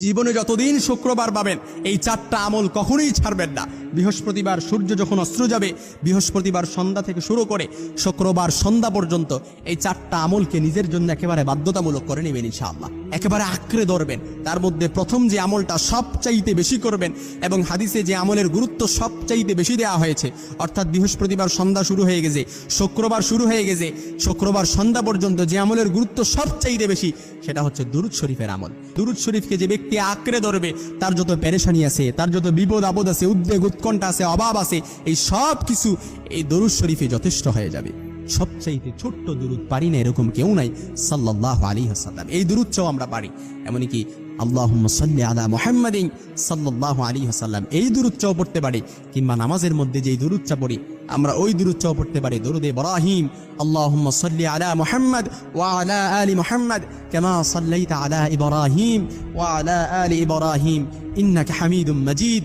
জীবনে যতদিন শুক্রবার পাবেন এই চারটা আমল কখনোই ছাড়বেন না। বৃহস্পতিবার সূর্য যখন অস্ত্র যাবে, বৃহস্পতিবার সন্ধ্যা থেকে শুরু করে শুক্রবার সন্ধ্যা পর্যন্ত এই চারটা আমলকে নিজের জন্য একেবারে বাধ্যতামূলক করে নেবেন ইনশাআল্লাহ। একেবারে আঁকড়ে ধরবেন। তার মধ্যে প্রথম যে আমলটা সবচাইতে বেশি করবেন এবং হাদিসে যে আমলের গুরুত্ব সবচাইতে বেশি দেওয়া হয়েছে, অর্থাৎ বৃহস্পতিবার সন্ধ্যা শুরু হয়ে গেছে, শুক্রবার শুরু হয়ে গেছে, শুক্রবার সন্ধ্যা পর্যন্ত যে আমলের গুরুত্ব সবচাইতে বেশি, সেটা হচ্ছে দুরুদ শরীফের আমল। দুরুদ শরীফকে যে ব্যক্তি আঁকড়ে ধরবে, তার যত পেরেশানি আছে, তার যত বিপদ আপদ আছে, উদ্বেগ উৎকণ্ঠা আছে, অভাব আছে, এই সব কিছু এই দরুদ শরীফে যথেষ্ট হয়ে যাবে। সবচাইতে ছোট্ট দুরুদ পারি না, এরকম কেউ নাই সাল্লাহ আলী হাসাল্লাম এই দুরুদ চাও আমরা পারি। এমনকি আল্লাহ সাল্লি আলা মোহাম্মদিন সাল্লাহ আলী হাসাল্লাম এই দুরুদ চাও পড়তে পারি, কিংবা নামাজের মধ্যে যেই দুরুদ চা পড়ি, আমরা ওই দুরুদ চাও পড়তে পারি, দরুদ বরাহিম আল্লাহ সাল্লি আলা মোহাম্মদ ও আলা আলী মোহাম্মদ, কেমা সাল্লাই আলা ইবরাহিম ও আলা আলী ইবরাহিম, ইন্নাকে হামিদুম মজিদ।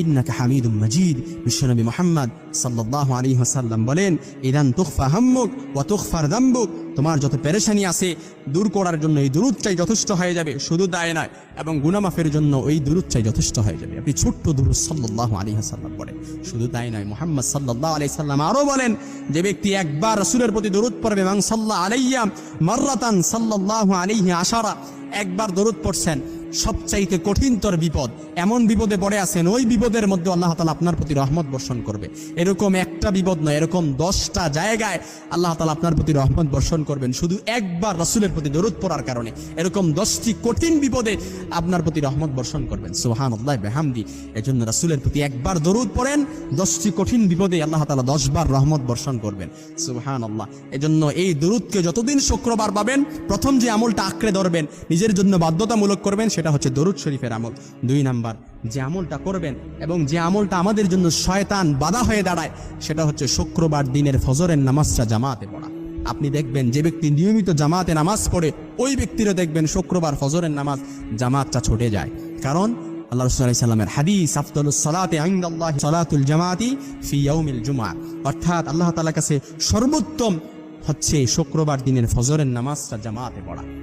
ইন্নাকা হামিদুম মজিদ। বিশ্বনবী মোহাম্মদ সাল্লাহ আলী হাসাল্লাম বলেন, ইদান তুখফা হাম্মুক ওয়া তুখফার দাম্বুক। তোমার যত পেরেশানি আছে, দূর করার জন্য এই দূরত্বাই যথেষ্ট হয়ে যাবে, শুধু দায় নয়, এবং গুনামাফের জন্য ওই দূরত্বাই যথেষ্ট হয়ে যাবে। আপনি ছোট্ট দূর সাল্লাহ আলী হাসাল্লাম বলেন, শুধু দায় নয়, মোহাম্মদ সাল্লাহ আলি সাল্লাম আরও বলেন যে ব্যক্তি একবার রসুলের প্রতি দূরত পড়বে এবং সাল্লাহ আলাইয়া মার্রাতান সাল্লাহ আলিহি আশারা, একবার দূরত পড়ছেন সবচাইতে কঠিনতর বিপদ। এমন বিপদে পড়ে আছেন, ওই বিপদের মধ্যে আল্লাহ তালা আপনার প্রতি রহমত বর্ষণ করবে। এরকম একটা বিপদ নয়, এরকম দশটা জায়গায় আল্লাহ তালা আপনার প্রতি রহমত বর্ষণ করবেন, শুধু একবার রসুলের প্রতি দরুদ পড়ার কারণে। এরকম দশটি কঠিন বিপদে আপনার প্রতি রহমত বর্ষণ করবেন। সোহান আল্লাহ বেহামদি। এজন্য রসুলের প্রতি একবার দরুদ পড়েন, দশটি কঠিন বিপদে আল্লাহ তালা দশবার রহমত বর্ষণ করবেন। সুবহান আল্লাহ এজন্য এই দরুদকে যতদিন শুক্রবার পাবেন, প্রথম যে আমলটা আঁকড়ে ধরবেন, নিজের জন্য বাধ্যতামূলক করবেন সেটা হচ্ছে দরুদ শরীফের আমল। দুই নাম্বার, যে আমলটা করবেন এবং যে আমলটা আমাদের জন্য শয়তান বাধা হয়ে দাঁড়ায়, সেটা হচ্ছে শুক্রবার দিনের ফজরের নামাজটা জামাতে পড়া। আপনি দেখবেন যে ব্যক্তি নিয়মিত জামাতে নামাজ পড়ে, ওই ব্যক্তিরও দেখবেন শুক্রবার ফজরের নামাজ জামাতটা ছুটে যায়। কারণ আল্লাহ জামাতি জুমা অর্থাৎ আল্লাহ কাছে সর্বোত্তম হচ্ছে শুক্রবার দিনের ফজরের নামাজটা জামাতে পড়া।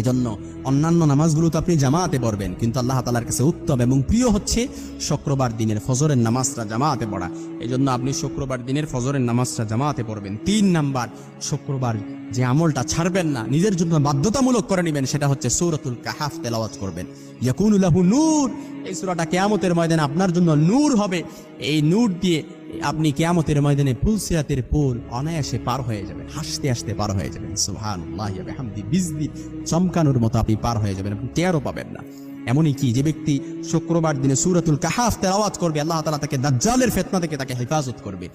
এজন্য অন্যান্য নামাজগুলো তো আপনি জামাতে পড়বেন, কিন্তু আল্লাহ তালার কাছে উত্তম এবং প্রিয় হচ্ছে শুক্রবার দিনের ফজরের নামাজটা জামাতে পড়া। এই জন্য আপনি শুক্রবার দিনের ফজরের নামাজটা জামাতে পড়বেন। তিন নাম্বার, শুক্রবার যে আমলটা ছাড়বেন না, নিজের জন্য বাধ্যতামূলক করে নেবেন, সেটা হচ্ছে সৌরতুল কাহাফ তেলাওয়াত করবেন। ইয়াকুনুল্লাহু নূর, এই সুরাটা কেয়ামতের ময়দানে আপনার জন্য নূর হবে। এই নূর দিয়ে আপনি কেয়ামতের ময়দানে পুলসিরাতের পুল অনায়াসে পার হয়ে যাবেন, হাসতে হাসতে পার হয়ে যাবেন। সুহান হামদি বিজদি চমকানোর মতো আপনি পার হয়ে যাবেন, আপনি টেয়ারও পাবেন না। এমনই কি যে ব্যক্তি শুক্রবার দিনে সুরাতুল কাহাফ আওয়াজ করবে, আল্লাহ তালা তাকে দাজ্জালের ফেতনা থেকে তাকে হেফাজত করবে।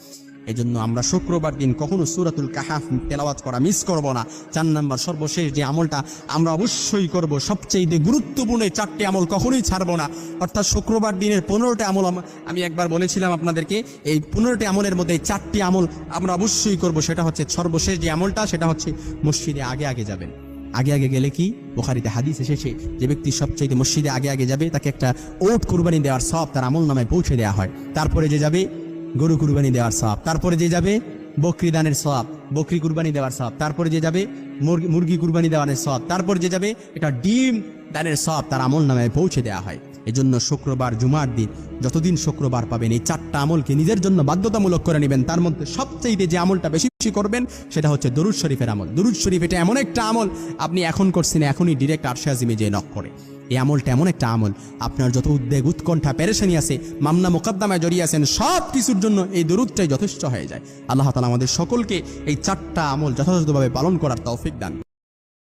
এজন্য আমরা শুক্রবার দিন কখনো সূরাতুল কাহাফ তেলাওয়াত করা মিস করব না। চার নাম্বার সর্বশেষ যে আমলটা আমরা অবশ্যই করব। সবচেয়ে গুরুত্বপূর্ণ চারটি আমল কখনোই ছাড়বো না। অর্থাৎ শুক্রবার দিনের পনেরোটা আমল আম- একবার বলেছিলাম আপনাদেরকে, এই পনেরোটি আমলের মধ্যে চারটি আমল আমরা অবশ্যই করব। সেটা হচ্ছে সর্বশেষ যে আমলটা, সেটা হচ্ছে মসজিদে আগে আগে যাবেন। আগে আগে গেলে কি? বোখারিতে হাদিস এসেছে, যে ব্যক্তি সবচেয়ে মসজিদে আগে আগে যাবে, তাকে একটা ওট কুরবানি দেওয়ার সব তার আমল নামায় পৌঁছে দেওয়া হয়। তারপরে যে যাবে গরু কুরবানি দেওয়ার সব। তারপরে যে যাবে বকরি দানের সব, বকরি কুরবানি দেওয়ার সব। তারপরে যে যাবে মুরগি কুরবানি দেওয়ার সব। তারপর যে যাবে এটা ডিম দানের সব, তার আমল নামে পৌঁছে দেওয়া হয়। এজন্য শুক্রবার, জুমার দিন যতদিন শুক্রবার পাবেন, এই চারটা আমলকে নিজের জন্য বাধ্যতামূলক করে নেবেন। তার মধ্যে সবচেয়ে যে আমলটা বেশি বেশি করবেন, সেটা হচ্ছে দরুদ শরীফের আমল। দরুদ শরীফ এটা এমন একটা আমল আপনি এখন করছেন, এখনই ডিরেক্ট আরশে আজিমে যে নক করে। এই আমলটা এমন একটা আমল আপনার যত উদ্বেগ, উৎকণ্ঠা, পেরেশানি আছে, মামলা, মোকদ্দমায় জড়িয়ে আছেন, সব কিছুর জন্য এই দরুদটাই যথেষ্ট হয়ে যায় আল্লাহ তালা আমাদের সকলকে এই চারটা আমল যথাযথভাবে পালন করার তৌফিক দান।